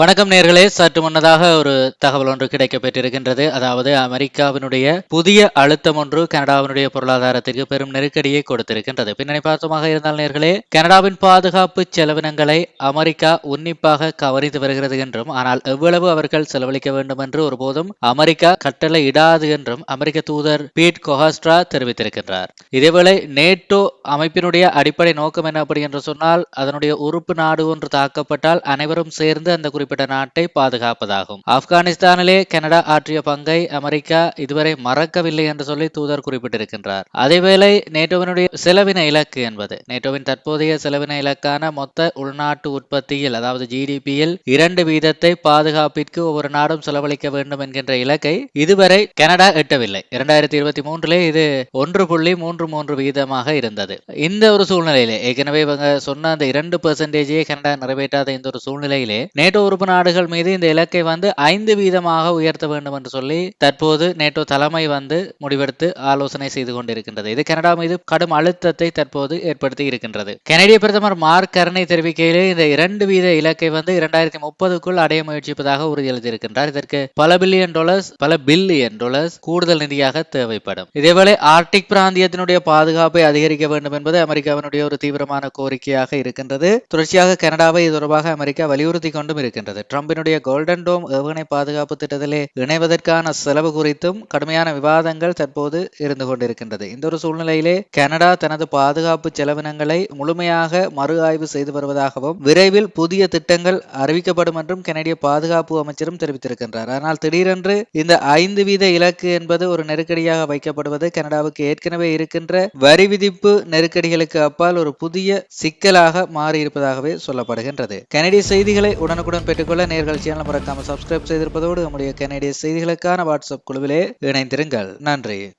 வணக்கம் நேர்களே. சற்று முன்னதாக ஒரு தகவல் ஒன்று கிடைக்கப்பெற்றிருக்கின்றது. அதாவது அமெரிக்காவினுடைய புதிய அழுத்தம் ஒன்று கனடாவினுடைய பொருளாதாரத்திற்கு பெரும் நெருக்கடியை கொடுத்திருக்கின்றது. பின்னணி பார்த்தமாக இருந்தால் நேர்களே கனடாவின் பாதுகாப்பு செலவினங்களை அமெரிக்கா உன்னிப்பாக கவனித்து வருகிறது என்றும் ஆனால் எவ்வளவு அவர்கள் செலவழிக்க வேண்டும் என்று ஒருபோதும் அமெரிக்கா கட்டளை இடாது என்றும் அமெரிக்க தூதர் பீட் கொஹாஸ்ட்ரா தெரிவித்திருக்கின்றார். இதேவேளை நேட்டோ அமைப்பினுடைய அடிப்படை நோக்கம் என்ன அப்படி என்று சொன்னால் அதனுடைய உறுப்பு நாடு ஒன்று தாக்கப்பட்டால் அனைவரும் சேர்ந்து அந்த குறிப்பிட்ட குறிப்பிட்ட நாட்டை பாதுகாப்பதாகும். ஆப்கானிஸ்தானிலே கனடா ஆற்றிய பங்கை அமெரிக்கா இதுவரை மறக்கவில்லை என்று சொல்லி தூதர் குறிப்பிட்டிருக்கின்றார். அதேவேளை நேட்டோவினுடைய செலவின இலக்கு என்பது நேட்டோவின் தற்போதைய செலவின இலக்கான மொத்த உள்நாட்டு உற்பத்தியில் அதாவது ஜிடிபியில் இரண்டு வீதத்தை பாதுகாப்பிற்கு ஒவ்வொரு நாடும் செலவழிக்க வேண்டும் என்கின்ற இலக்கை இதுவரை கனடா எட்டவில்லை. இரண்டாயிரத்தி இருபத்தி மூன்றிலே இது ஒன்று புள்ளி மூன்று மூன்று வீதமாக இருந்தது. இந்த ஒரு சூழ்நிலையிலே ஏற்கனவே இவங்க சொன்ன அந்த இரண்டு பெர்சன்டேஜே கனடா நிறைவேற்றாத இந்த ஒரு சூழ்நிலையிலே நேட்டோ ஒரு உறுப்பு நாடுகள் மீது இந்த இலக்கை வந்து ஐந்து வீதமாக உயர்த்த வேண்டும் என்று சொல்லி தற்போது நேட்டோ தலைமை வந்து முடிவெடுத்து ஆலோசனை செய்து கொண்டிருக்கின்றது. இது கனடா மீது கடும் அழுத்தத்தை தற்போது ஏற்படுத்தி இருக்கின்றது. கனடிய பிரதமர் மார்க் கருணை தெரிவிக்கையிலே இந்த இரண்டு வீத இலக்கை வந்து இரண்டாயிரத்தி முப்பதுக்குள் அடைய முயற்சிப்பதாக உறுதியளித்திருக்கின்றார். இதற்கு பல பில்லியன் டாலர்ஸ் பல பில்லியன் டாலர்ஸ் கூடுதல் நிதியாக தேவைப்படும். இதேவேளை ஆர்டிக் பிராந்தியத்தினுடைய பாதுகாப்பை அதிகரிக்க வேண்டும் என்பது அமெரிக்காவினுடைய ஒரு தீவிரமான கோரிக்கையாக இருக்கின்றது. தொடர்ச்சியாக கனடாவை இது தொடர்பாக அமெரிக்கா வலியுறுத்தி கொண்டும் இருக்கின்றது. ட்ரம்பினுடைய கோல்டன் டோம் ஏவுகணை பாதுகாப்பு திட்டத்திலே இணைவதற்கான செலவு குறித்தும் கடுமையான விவாதங்கள் தற்போது இருந்து கொண்டிருக்கின்றது. இந்த ஒரு சூழ்நிலையிலே கனடா தனது பாதுகாப்பு செலவினங்களை முழுமையாக மறு ஆய்வு செய்து வருவதாகவும் விரைவில் புதிய திட்டங்கள் அறிவிக்கப்படும் என்றும் கனடிய பாதுகாப்பு அமைச்சரும் தெரிவித்திருக்கின்றார். ஆனால் திடீரென்று இந்த ஐந்து வீத இலக்கு என்பது ஒரு நெருக்கடியாக வைக்கப்படுவது கனடாவுக்கு ஏற்கனவே இருக்கின்ற வரி விதிப்பு நெருக்கடிகளுக்கு அப்பால் ஒரு புதிய சிக்கலாக மாறியிருப்பதாகவே சொல்லப்படுகின்றது. கனடிய செய்திகளை உடனுக்குடன் பெற்றுக்கொள்ள நேர்கள் சேனல் மறக்காமல் சப்ஸ்கிரைப் செய்திருப்பதோடு நம்முடைய கனடிய செய்திகளுக்கான வாட்ஸ்அப் குழுவிலே இணைந்திருங்கள். நன்றி.